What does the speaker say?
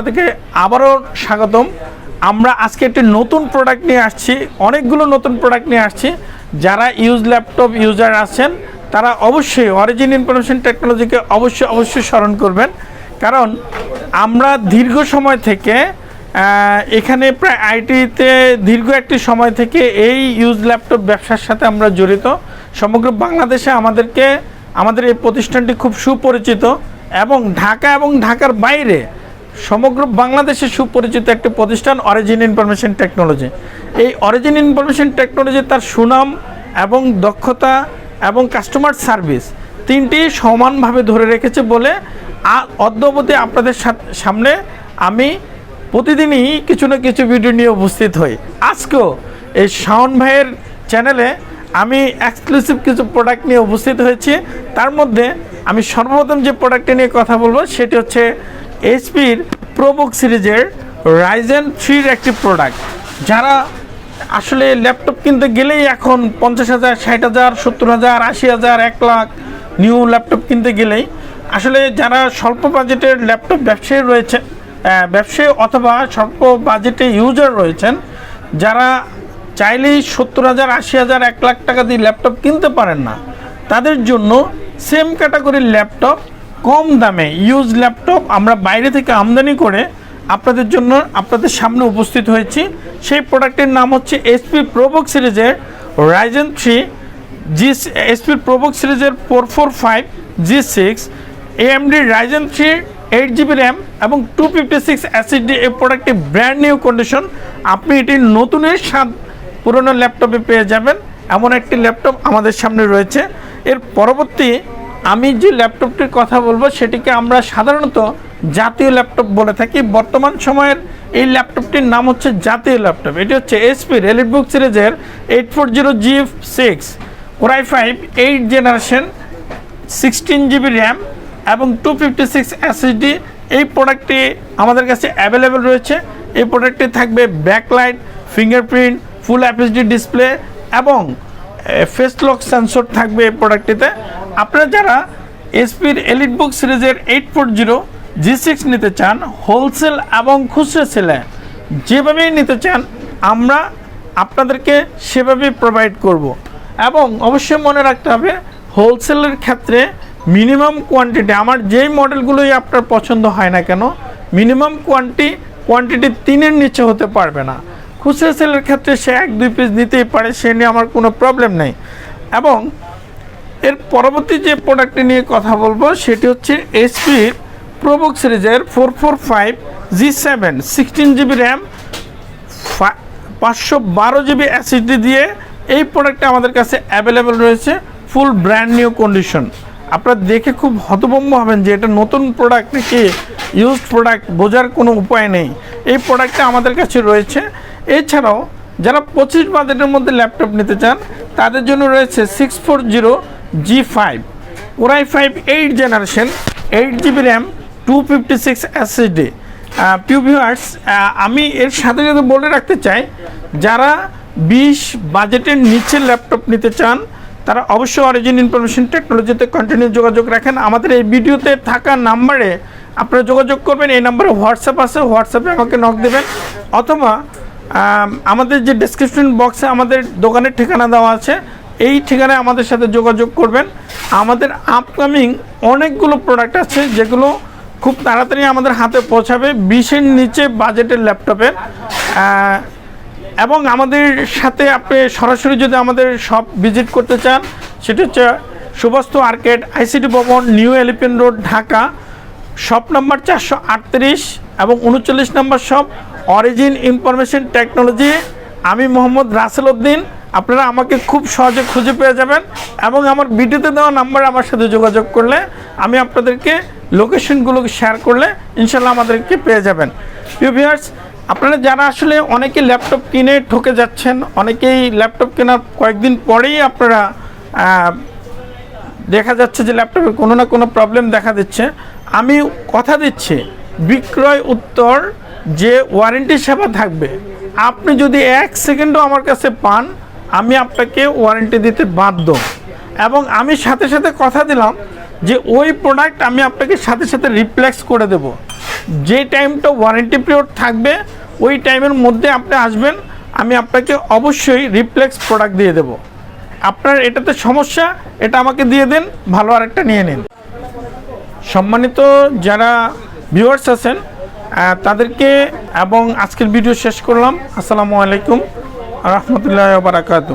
আপনাদেরকে আবারও স্বাগতম। আমরা আজকে একটি নতুন প্রোডাক্ট নিয়ে আসছি, অনেকগুলো নতুন প্রোডাক্ট নিয়ে আসছি। যারা ইউজ ল্যাপটপ ইউজার আছেন, তারা অবশ্যই অরিজিন ইনফরমেশন টেকনোলজিকে অবশ্যই অবশ্যই স্মরণ করবেন। কারণ আমরা দীর্ঘ সময় থেকে এখানে প্রায় আইটিতে দীর্ঘ একটি সময় থেকে এই ইউজ ল্যাপটপ ব্যবসার সাথে আমরা জড়িত। সমগ্র বাংলাদেশে আমাদেরকে, আমাদের এই প্রতিষ্ঠানটি খুব সুপরিচিত এবং ঢাকা এবং ঢাকার বাইরে সমগ্র বাংলাদেশে সুপরিচিত একটি প্রতিষ্ঠান অরিজিন ইনফরমেশন টেকনোলজি এই অরিজিন ইনফরমেশন টেকনোলজি তার সুনাম এবং দক্ষতা এবং কাস্টমার সার্ভিস তিনটি সমানভাবে ধরে রেখেছে বলে অদ্যবধি আপনাদের সামনে আমি প্রতিদিনই কিছু না কিছু ভিডিও নিয়ে উপস্থিত হই। আজকেও এই শাওন ভাইয়ের চ্যানেলে আমি এক্সক্লুসিভ কিছু প্রোডাক্ট নিয়ে উপস্থিত হয়েছি। তার মধ্যে আমি সর্বপ্রথম যে প্রোডাক্টটি নিয়ে কথা বলব, সেটি হচ্ছে এইচপির প্রোবুক সিরিজের রাইজেন থ্রির একটি প্রোডাক্ট যারা আসলে ল্যাপটপ কিনতে গেলেই এখন পঞ্চাশ হাজার, ষাট হাজার, সত্তর হাজার, আশি হাজার, এক লাখ নিউ ল্যাপটপ কিনতে গেলেই আসলে যারা স্বল্প বাজেটের ল্যাপটপ ব্যবসায়ী রয়েছে ব্যবসায়ী অথবা স্বল্প বাজেটে ইউজার রয়েছেন, যারা চাইলেই সত্তর হাজার, আশি হাজার, এক লাখ টাকা দিয়ে ল্যাপটপ কিনতে পারেন না, তাদের জন্য সেম ক্যাটাগরির ল্যাপটপ কম দামে ইউজ ল্যাপটপ আমরা বাইরে থেকে আমদানি করে আপনাদের জন্য আপনাদের সামনে উপস্থিত হয়েছি। সেই প্রোডাক্টের নাম হচ্ছে এসপি প্রোবক সিরিজের Ryzen three G HP ProBook সিরিজের four four five G six AMD Ryzen three eight GB RAM এবং টু ফিফটি সিক্স অ্যাসিডি এই প্রোডাক্টটি ব্র্যান্ড নিউ কন্ডিশন আপনি এটি নতুনের স্বাদ পুরনো ল্যাপটপে পেয়ে যাবেন। এমন একটি ল্যাপটপ আমাদের সামনে রয়েছে। এর পরবর্তী আমি যে ল্যাপটপটির কথা বলব, সেটিকে আমরা সাধারণত জাতীয় ল্যাপটপ বলে থাকি। বর্তমান সময়ের এই ল্যাপটপটির নাম হচ্ছে জাতীয় ল্যাপটপ। এটি হচ্ছে এসপি রেলিটবুক সিরিজের eight four zero G six core i five eight generation sixteen GB RAM এবং টু ফিফটি সিক্স এসএসডি এই প্রোডাক্টটি আমাদের কাছে অ্যাভেলেবেল রয়েছে। এই প্রোডাক্টটি থাকবে backlight fingerprint full FHD display এবং ফেস লক সেন্সর থাকবে এই প্রোডাক্টটিতে আপনারা যারা এসপির এলিট বুক সিরিজের eight four zero G six নিতে চান হোলসেল এবং খুচরো সেলে যেভাবেই নিতে চান, আমরা আপনাদেরকে সেভাবেই প্রোভাইড করব। এবং অবশ্যই মনে রাখতে হবে হোলসেলের ক্ষেত্রে মিনিমাম কোয়ান্টিটি আমার যেই মডেলগুলোই আপনার পছন্দ হয় না কেন মিনিমাম কোয়ান্টি কোয়ান্টিটি তিনের নিচে হতে পারবে না। খুচরা সেলের ক্ষেত্রে সে এক দুই পিস নিতেই পারে, সে নিয়ে আমার কোনো প্রবলেম নেই। এবং এর পরবর্তী যে প্রোডাক্টটি নিয়ে কথা বলব, সেটি হচ্ছে এসপির প্রোবুক সিরিজের four four five G seven sixteen GB RAM পাঁচশো বারো জিবি অ্যাসিডি দিয়ে এই প্রোডাক্টটা আমাদের কাছে অ্যাভেলেবেল রয়েছে ফুল ব্র্যান্ড নিউ কন্ডিশন আপনারা দেখে খুব হতভম্ব হবেন যে এটা নতুন প্রোডাক্ট নাকি ইউজড প্রোডাক্ট বোঝার কোনো উপায় নেই। এই প্রোডাক্টটা আমাদের কাছে রয়েছে। এছাড়াও, যারা পঁচিশ বাজেটের মধ্যে ল্যাপটপ নিতে চান, তাদের জন্য রয়েছে six four zero G five ওরাই five eight generation eight GB RAM two fifty six SSD পিউভিউয়ার্স আমি এর সাথে সাথে বলে রাখতে চাই, যারা বিশ বাজেটের নিচে ল্যাপটপ নিতে চান, তারা অবশ্যই অরিজিন ইনফরমেশন টেকনোলজিতে কন্টিনিউ যোগাযোগ রাখেন। আমাদের এই ভিডিওতে থাকা নাম্বারে আপনারা যোগাযোগ করবেন, এই নাম্বারে হোয়াটসঅ্যাপ আছে হোয়াটসঅ্যাপে আমাকে নক দেবেন। অথবা আমাদের যে ডেসক্রিপশন বক্সে আমাদের দোকানের ঠিকানা দেওয়া আছে এই ঠিকানায় আমাদের সাথে যোগাযোগ করবেন। আমাদের আপকামিং অনেকগুলো প্রোডাক্ট আছে যেগুলো খুব তাড়াতাড়ি আমাদের হাতে পৌঁছাবে বিশের নিচে বাজেটের ল্যাপটপের এবং আমাদের সাথে আপনি সরাসরি যদি আমাদের সব ভিজিট করতে চান, সেটা হচ্ছে সুবাস্তু আর্কেড আইসিটি ভবন new elephant road Dhaka. Shop number চারশো আটত্রিশ এবং উনচল্লিশ নম্বর শপ অরিজিন ইনফরমেশন টেকনোলজি আমি মোহাম্মদ রাসেল উদ্দিন। আপনারা আমাকে খুব সহজে খুঁজে পেয়ে যাবেন এবং আমার ভিডিওতে দেওয়া নাম্বারে আমার সাথে যোগাযোগ করলে আমি আপনাদেরকে লোকেশনগুলো শেয়ার করলে ইনশাল্লাহ আমাদেরকে পেয়ে যাবেন। প্রিয় ভিউয়ার্স, আপনারা যারা আসলে অনেকে ল্যাপটপ কিনে ঠকে যাচ্ছেন, অনেকেই ল্যাপটপ কেনার কয়েকদিন পরেই আপনারা দেখা যাচ্ছে যে ল্যাপটপে কোনো না কোনো প্রবলেম দেখা দিচ্ছে। আমি কথা দিচ্ছি, বিক্রয় উত্তর যে ওয়ারেন্টি সেবা থাকবে, আপনি যদি এক সেকেন্ডও আমার কাছে পান আমি আপনাকে ওয়ারেন্টি দিতে বাধ্য। এবং আমি সাথে সাথে কথা দিলাম যে ওই প্রোডাক্ট আমি আপনাকে সাথে সাথে রিপ্লেক্স করে দেব। যে টাইমটা ওয়ারেন্টি পিরিয়ড থাকবে, ওই টাইমের মধ্যে আপনি আসবেন, আমি আপনাকে অবশ্যই রিপ্লেক্স প্রোডাক্ট দিয়ে দেব। আপনার এটাতে সমস্যা, এটা আমাকে দিয়ে দেন, ভালো আরেকটা নিয়ে নিন। সম্মানিত যারা ভিউয়ার্স আছেন তাদেরকে এবং আজকের ভিডিও শেষ করলাম। আসসালামু আলাইকুম। রহমতুল্লাহ বারাকাতু